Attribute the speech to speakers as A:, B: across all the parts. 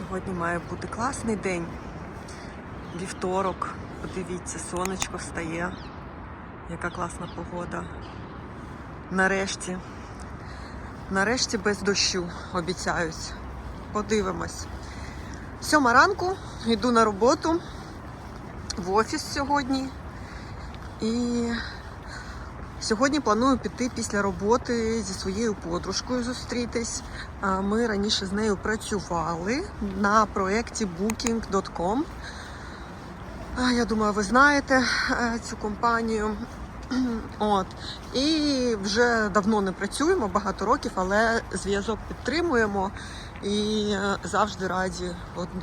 A: Сьогодні має бути класний день. Вівторок. Подивіться, сонечко встає. Яка класна погода. Нарешті. Нарешті без дощу обіцяють. Подивимось. Сьома ранку йду на роботу в офіс сьогодні. І сьогодні планую піти після роботи зі своєю подружкою зустрітись. Ми раніше з нею працювали на проєкті Booking.com. Я думаю, ви знаєте е, цю компанію. От. І вже давно не працюємо, багато років, але зв'язок підтримуємо і е, завжди раді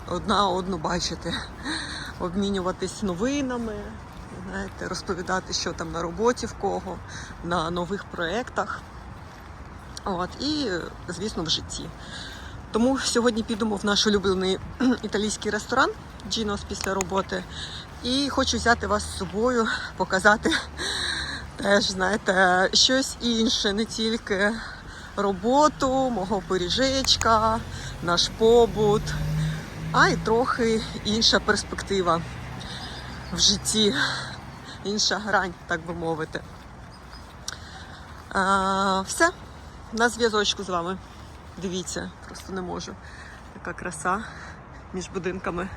A: одна одну бачити, обмінюватись новинами, знаєте, розповідати, що там на роботі в кого, на нових проєктах. От, і, звісно, в житті. Тому сьогодні підемо в наш улюблений італійський ресторан Джінос після роботи. І хочу взяти вас з собою, показати теж, знаєте, щось інше, не тільки роботу, мого пиріжечка, наш побут, а й трохи інша перспектива в житті, інша грань, так би мовити. А, все, на зв'язочку з вами. Дивіться, просто не можу. Яка краса між будинками.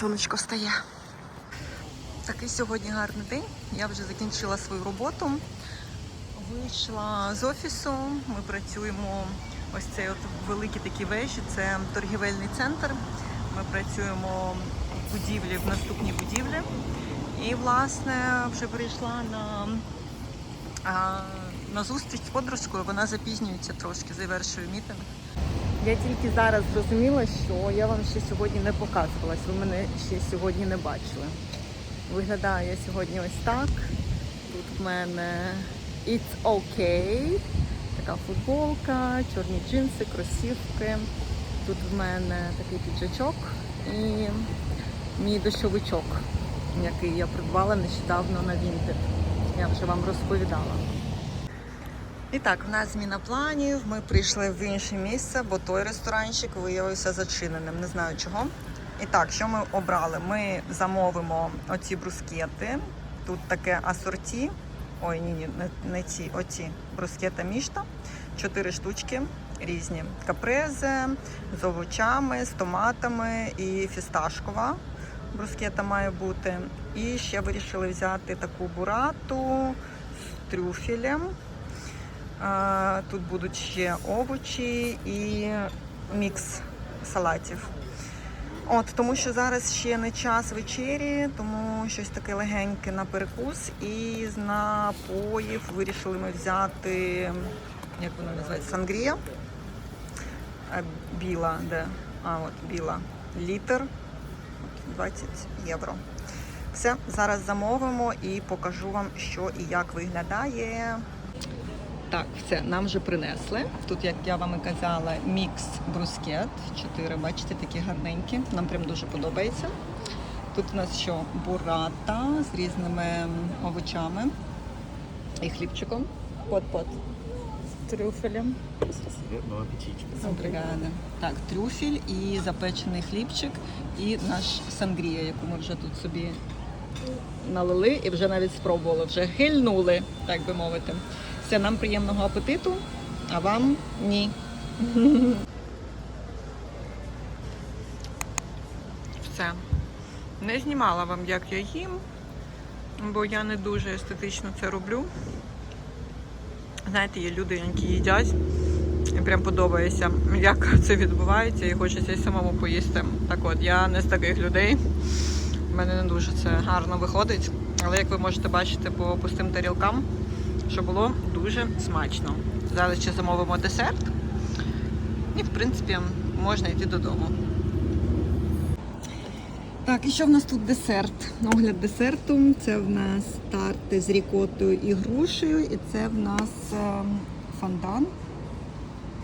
A: Сонечко стає. Такий сьогодні гарний день. Я вже закінчила свою роботу. Вийшла з офісу. Ми працюємо ось цей от великі такі вежі. Це торгівельний центр. Ми працюємо в будівлі, в наступній будівлі. І, власне, вже прийшла на, на зустріч з подружкою. Вона запізнюється трошки, завершує мітинг. Я тільки зараз зрозуміла, що я вам ще сьогодні не показувалась. Ви мене ще сьогодні не бачили. Виглядаю я сьогодні ось так. Тут в мене It's OK. Така футболка, чорні джинси, кросівки. Тут в мене такий піджачок і мій дощовичок, який я придбала нещодавно на Vinted. Я вже вам розповідала. І так, в нас зміна планів. Ми прийшли в інше місце, бо той ресторанчик виявився зачиненим. Не знаю чого. І так, що ми обрали? Ми замовимо оці брускети. Тут таке асорті. Ой, ні, ні, не, не ці, оці брускета мішта. Чотири штучки різні. Капрезе з овочами, з томатами і фісташкова брускета має бути. І ще вирішили взяти таку бурату з трюфелем. Тут будуть ще овочі і мікс салатів. От, тому що зараз ще не час вечері, тому щось таке легеньке на перекус. І з напоїв вирішили ми взяти, як воно називається, сангрія. Біла, де? А, от біла. Літр. От, 20 євро. Все, зараз замовимо і покажу вам, що і як виглядає. Так, все, нам вже принесли. Тут, як я вам і казала, мікс брускет. Чотири, бачите, такі гарненькі. Нам прям дуже подобається. Тут у нас що? Бурата з різними овочами і хлібчиком. Под-под. Трюфелем. Обригада. Так, трюфель і запечений хлібчик, і наш сангрія, яку ми вже тут собі налили і вже навіть спробували, вже хильнули, так би мовити. Все, нам приємного апетиту, а вам ні. Все. Не знімала вам, як я їм, бо я не дуже естетично це роблю. Знаєте, є люди, які їдять. І прям подобається, як це відбувається, і хочеться й самому поїсти. Так от, я не з таких людей. У мене не дуже це гарно виходить. Але як ви можете бачити по пустим тарілкам, що було дуже смачно. Зараз ще замовимо десерт. І, в принципі, можна йти додому. Так, і що в нас тут десерт? Огляд десерту. Це в нас тарти з рікотою і грушею, і це в нас ем, фондан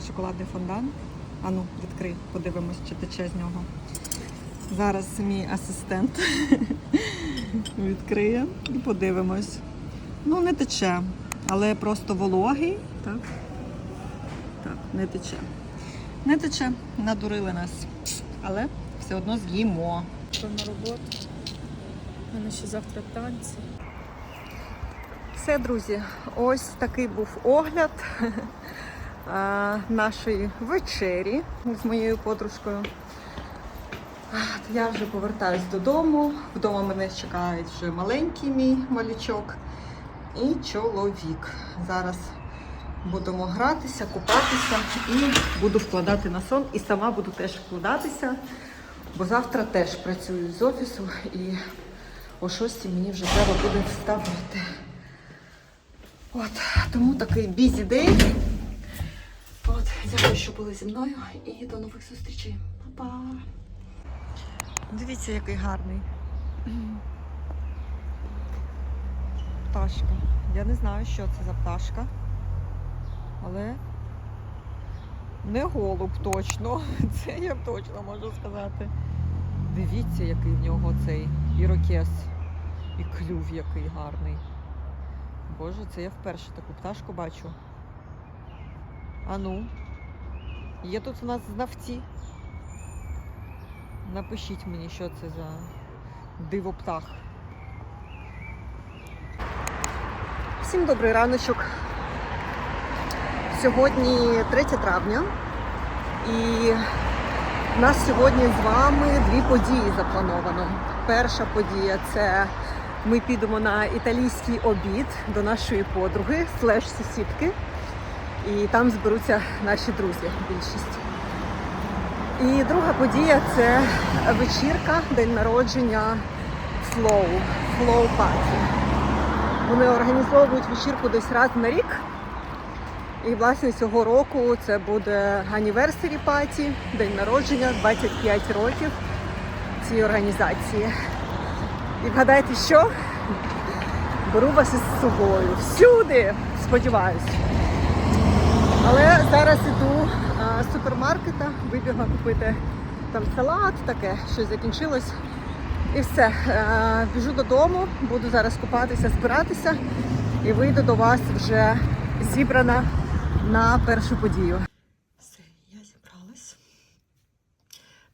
A: шоколадний фондан. Ану, відкрий, подивимось, чи тече з нього. Зараз мій асистент відкриє і подивимось. Ну, не тече, але просто вологий. Так, так не тече. Не тече, надурили нас. Але все одно з'їмо.
B: Що на роботу. У мене ще завтра танці.
A: Все, друзі, ось такий був огляд нашої вечері з моєю подружкою. Я вже повертаюсь додому. Вдома мене чекають вже маленький мій малючок і чоловік. Зараз будемо гратися, купатися і буду вкладати на сон. І сама буду теж вкладатися, бо завтра теж працюю з офісу і о 6 мені вже треба буде вставати. От, тому такий busy day. От, дякую, що були зі мною і до нових зустрічей. Па-па! Дивіться, який гарний. Пташка. Я не знаю, що це за пташка. Але не голуб точно. Це я точно можу сказати. Дивіться, який в нього цей ірокез. І клюв який гарний. Боже, це я вперше таку пташку бачу. Ану. Є тут у нас знавці. Напишіть мені, що це за дивоптах. Всім добрий раночок. Сьогодні 3 травня. І у нас сьогодні з вами дві події заплановано. Перша подія це ми підемо на італійський обід до нашої подруги, слеш сусідки. І там зберуться наші друзі, більшість. І друга подія це вечірка, день народження Flow, Flow Party. Вони організовують вечірку десь раз на рік. І власне цього року це буде anniversary party, день народження, 25 років цієї організації. І вгадайте, що? Беру вас із собою. Всюди, сподіваюсь. Але зараз іду з супермаркета, вибігла купити там салат, таке, щось закінчилось. І все. Біжу додому, буду зараз купатися, збиратися і вийду до вас вже зібрана на першу подію. Все, я зібралась.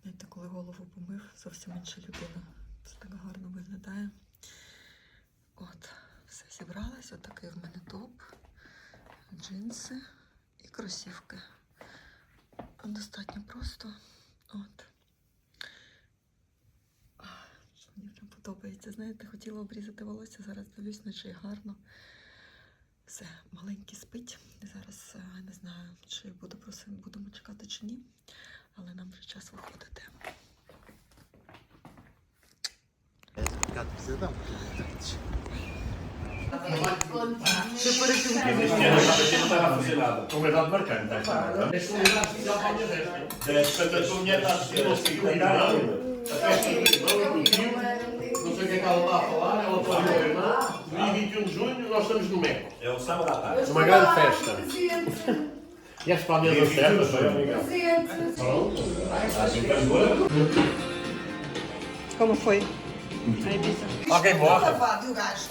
A: Знаєте, коли голову помив, зовсім інша людина. Це так гарно виглядає. От, все зібралась. Отакий в мене топ, джинси і кросівки. Достатньо просто. От. Мені прям подобається. Знаєте, хотіла обрізати волосся, зараз дивлюсь, наче гарно. Все, маленький спить. Зараз е, не знаю, чи буду просити, будемо чекати чи ні, але нам вже час виходити.
C: Obrigado, precisa dar um
D: não estava funcionado. Com verdade marcante. Exclusividade especial para a minha festa. Portanto, a minha está a dizer, não sei cuidar ainda. A festa do Lisboa, do Tio, não sei o que é 21 de junho, nós estamos no Meco.
E: É o sábado à tarde.
D: Uma grande festa. E as para a mesa certa, foi obrigado. Pronto.
A: Como foi?
D: Alguém morre.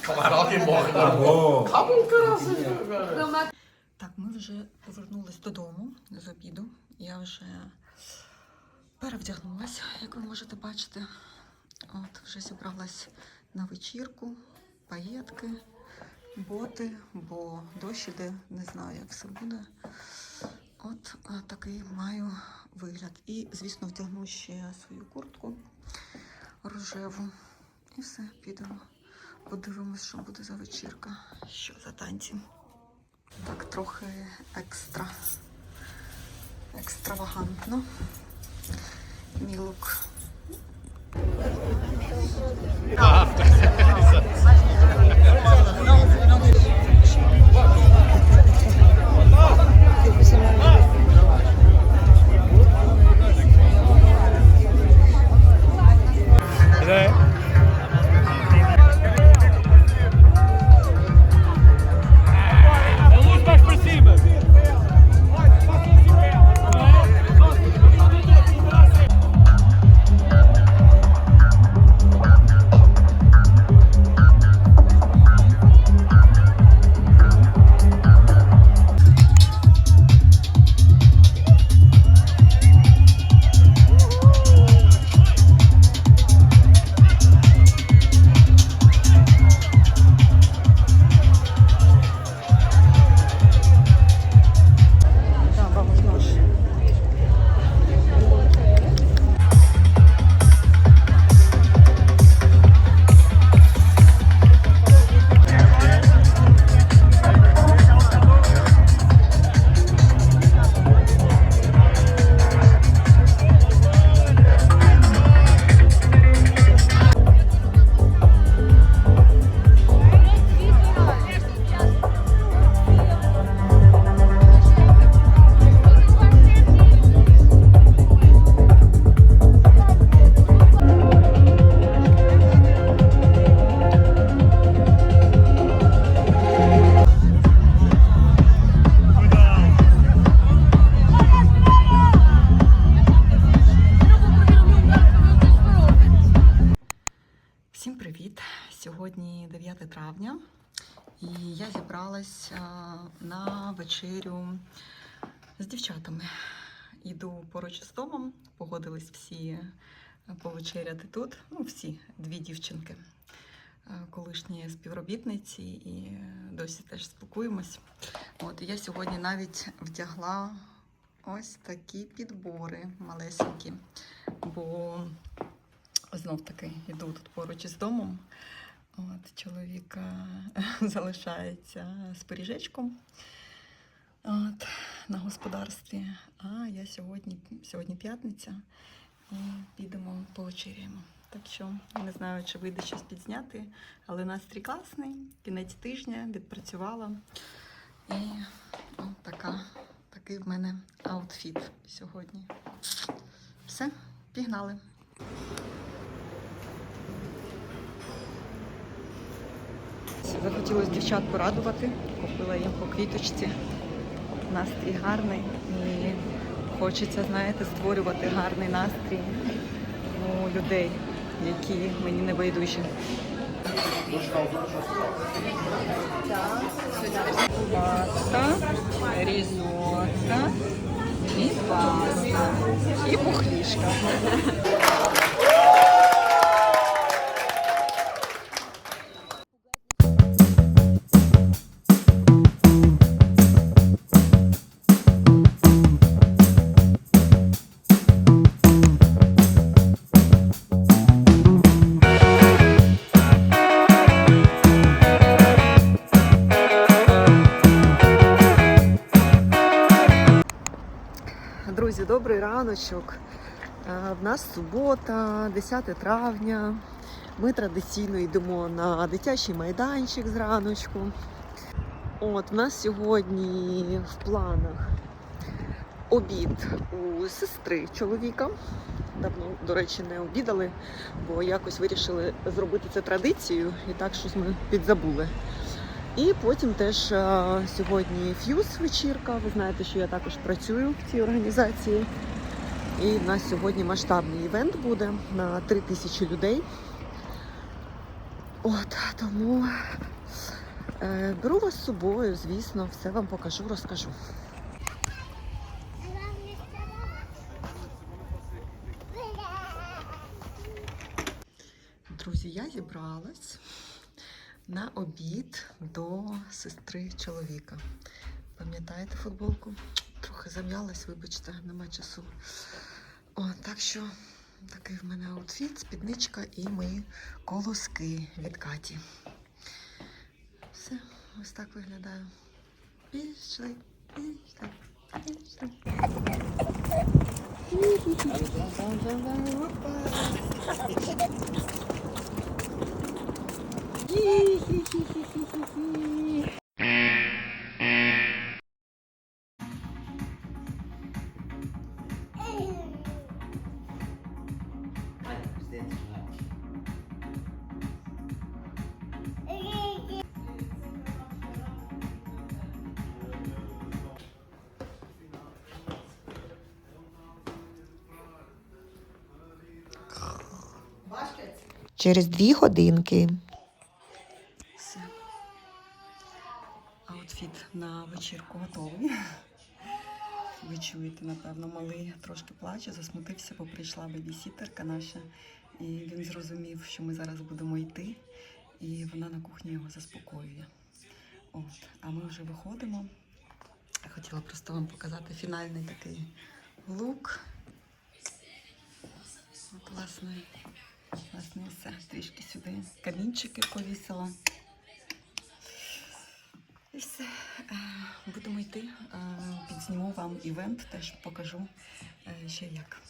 D: Claro, alguém morre. Tá bom. Calma, caralho.
A: Так, ми вже повернулись додому з обіду. Я вже перевдягнулася, як ви можете бачити. От, вже зібралась на вечірку, Паєтки, боти, бо дощ іде, не знаю, як все буде. От а, такий маю вигляд. І, звісно, вдягну ще свою куртку рожеву. І все, підемо. Подивимось, що буде за вечірка, що за танці. Так, трохи екстра. Екстравагантно. Мій лук. Я на вечерю з дівчатами. Йду поруч з домом, погодились всі повечеряти тут. Ну, всі дві дівчинки, е, колишні співробітниці, і досі теж спілкуємось. От я сьогодні навіть вдягла ось такі підбори малесенькі, бо знов таки йду тут поруч із домом. От, чоловік залишається з пиріжечком от, на господарстві. А я сьогодні, сьогодні п'ятниця і підемо повечеряємо. Так що не знаю, чи вийде щось підзняти, але настрій класний, кінець тижня, відпрацювала. І от така, такий в мене аутфіт сьогодні. Все, пігнали. Захотілося дівчат порадувати. Купила їм по квіточці. Настрій гарний і хочеться, знаєте, створювати гарний настрій у людей, які мені не байдужі. Паста, різотто і паста. І пухлішка. Раночок. Е, В нас субота, 10 травня. Ми традиційно йдемо на дитячий майданчик зраночку. От, в нас сьогодні в планах обід у сестри чоловіка. Давно, до речі, не обідали, бо якось вирішили зробити це традицією і так щось ми підзабули. І потім теж е, сьогодні ф'юз вечірка. Ви знаєте, що я також працюю в цій організації. І в нас сьогодні масштабний івент буде на 3 тисячі людей. От, тому е, беру вас з собою, звісно, все вам покажу, розкажу. Друзі, я зібралась на обід до сестри чоловіка. Пам'ятаєте футболку? Трохи зам'ялась, вибачте, нема часу. О, так що такий в мене аутфіт, спідничка і мої колоски від Каті. Все, ось так виглядаю. Пішли, пішли, пішли.
E: Через дві годинки.
A: Все. Аутфіт на вечірку готовий. Ви чуєте, напевно, малий трошки плаче, засмутився, бо прийшла бебісітерка наша, і він зрозумів, що ми зараз будемо йти, і вона на кухні його заспокоює. От, а ми вже виходимо. Я хотіла просто вам показати фінальний такий лук. От, сюди камінчики повісила. І все. Е, Будемо йти. Е, Підзніму вам івент, теж покажу е, ще як.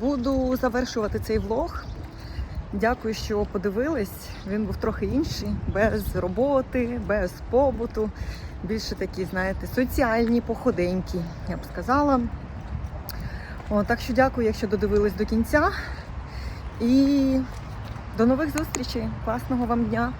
A: Буду завершувати цей влог. Дякую, що подивились. Він був трохи інший, без роботи, без побуту. Більше такі, знаєте, соціальні, походенькі, я б сказала. О, так що дякую, якщо додивились до кінця. І до нових зустрічей. Класного вам дня!